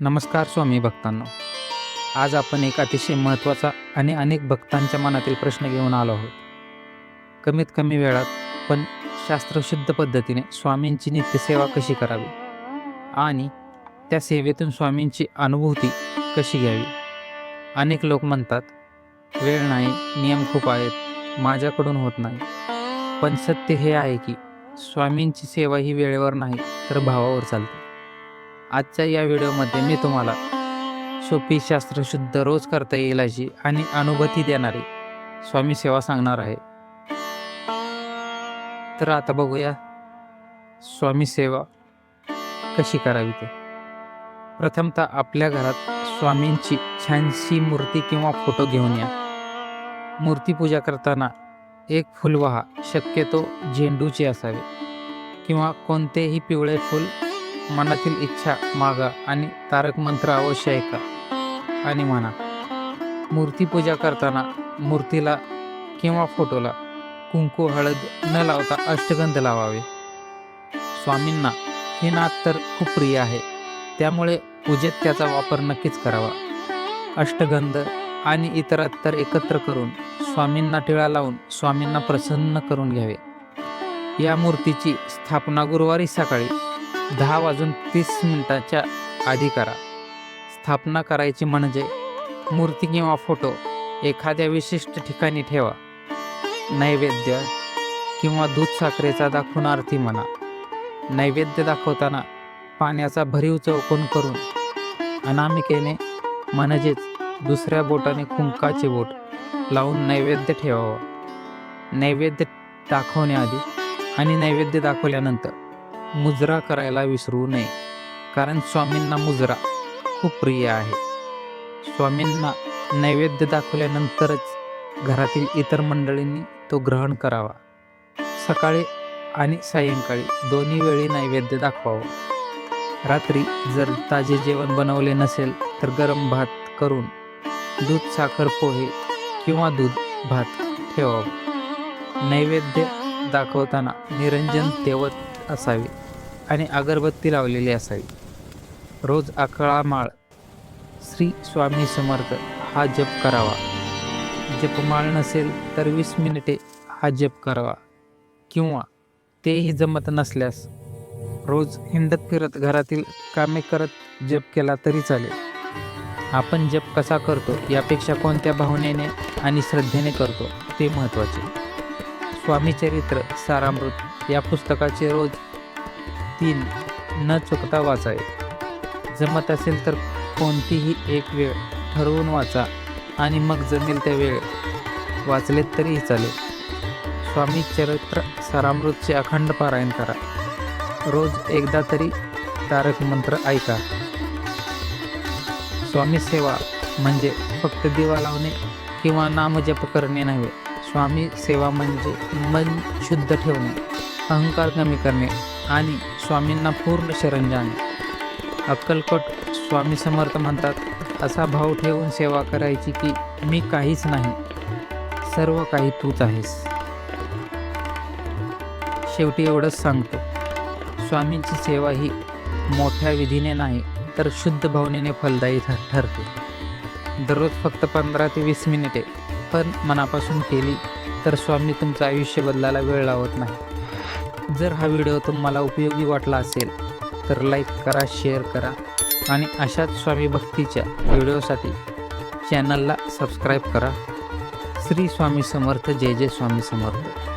नमस्कार स्वामी भक्तांनो. आज आपण एक अतिशय महत्त्वाचा आणि अनेक भक्तांच्या मनातील प्रश्न घेऊन आलो आहोत. कमीत कमी वेळात पण शास्त्रशुद्ध पद्धतीने स्वामींची नित्यसेवा कशी करावी? आणि त्या सेवेतून स्वामींची अनुभूती कशी घ्यावी? अनेक लोक म्हणतात वेळ नाही नियम खूप आहेत माझ्याकडून होत नाही. पण सत्य हे आहे की स्वामींची सेवा ही वेळेवर नाही तर भावावर चालते. आजच्या या व्हिडिओमध्ये मी तुम्हाला सोपी शास्त्रशुद्ध रोज करता येईल अशी आणि अनुभूती देणारी स्वामी सेवा सांगणार आहे. तर आता बघूया स्वामी सेवा कशी करावी ते. प्रथमतः आपल्या घरात स्वामींची छानशी मूर्ती किंवा फोटो घेऊन या. मूर्तीपूजा करताना एक फुलवाहा शक्यतो झेंडूचे असावे किंवा कोणतेही पिवळे फूल मनातील इच्छा मागा आणि तारक मंत्र अवश्य ऐका आणि म्हणा मूर्तीपूजा करताना मूर्तीला किंवा फोटोला कुंकू हळद न लावता अष्टगंध लावावे. स्वामींना हे नाद तर खूप प्रिय आहे त्यामुळे पूजेत त्याचा वापर नक्कीच करावा. अष्टगंध आणि इतरत्तर एकत्र करून स्वामींना टिळा लावून स्वामींना प्रसन्न करून घ्यावे. या मूर्तीची स्थापना गुरुवारी सकाळी दहा वाजून तीस मिनिटाच्या आधी करा. स्थापना करायची म्हणजे मूर्ती किंवा फोटो एखाद्या विशिष्ट ठिकाणी ठेवा. नैवेद्य किंवा दूध साखरेचा दाखवून आरती म्हणा. नैवेद्य दाखवताना पाण्याचा भरीव चौकोन करून अनामिकेने म्हणजेच दुसऱ्या बोटाने कुंकाचे बोट लावून नैवेद्य ठेवावा. नैवेद्य दाखवण्याआधी आणि नैवेद्य दाखवल्यानंतर मुजरा करायला विसरू नये. कारण स्वामींना मुजरा खूप प्रिय आहे. स्वामींना नैवेद्य दाखवल्यानंतरच घरातील इतर मंडळींनी तो ग्रहण करावा. सकाळी आणि सायंकाळी दोन्ही वेळी नैवेद्य दाखवावं. रात्री जर ताजे जेवण बनवले नसेल तर गरम भात करून दूध साखर पोहे किंवा दूध भात ठेवावं. नैवेद्य दाखवताना निरंजन तेवत असावे. आणि अगरबत्ती लावलेली असावी. रोज अकळा माळ. श्री स्वामी समर्थ हा जप करावा. जपमाळ नसेल तर वीस मिनिटे हा जप करावा. किंवा तेही जमत नसल्यास रोज हिंडत फिरत घरातील कामे करत जप केला तरी चालेल. आपण जप कसा करतो यापेक्षा कोणत्या भावनेने आणि श्रद्धेने करतो ते महत्त्वाचे. स्वामी चरित्र सारामृत या पुस्तकाचे रोज तीन न चुकता वाचावे जमत असेल तर कोणतीही एक वेळ ठरवून वाचा आणि मग जमेल त्या वेळ वाचलेत तरीही चालेल. स्वामी चरित्र सारामृतचे अखंड पारायण करा. रोज एकदा तरी तारक मंत्र ऐका. स्वामी सेवा म्हणजे फक्त दिवा लावणे किंवा नामजप करणे नव्हे. स्वामी सेवा म्हणजे मन शुद्ध ठेवणे अहंकार कमी करणे. आणि स्वामींना पूर्ण शरण जाणे अक्कलकोट स्वामी समर्थ म्हणतात असा भाव ठेवून सेवा करायची की मी काहीच नाही सर्व काही तूच आहेस. शेवटी एवढंच सांगतो स्वामींची सेवा ही मोठ्या विधीने नाही तर शुद्ध भावनेने फलदायी ठ- ठरते. दररोज फक्त पंधरा ते वीस मिनिटे पण मनापासून केली तर स्वामी तुमचं आयुष्य बदलायला वेळ लावत नाही. जर हा व्हिडिओ तुम्हाला उपयोगी वाटला असेल तर लाईक करा शेअर करा आणि अशाच स्वामी भक्तीच्या व्हिडिओसाठी चॅनलला सबस्क्राईब करा. श्री स्वामी समर्थ जय जय स्वामी समर्थ.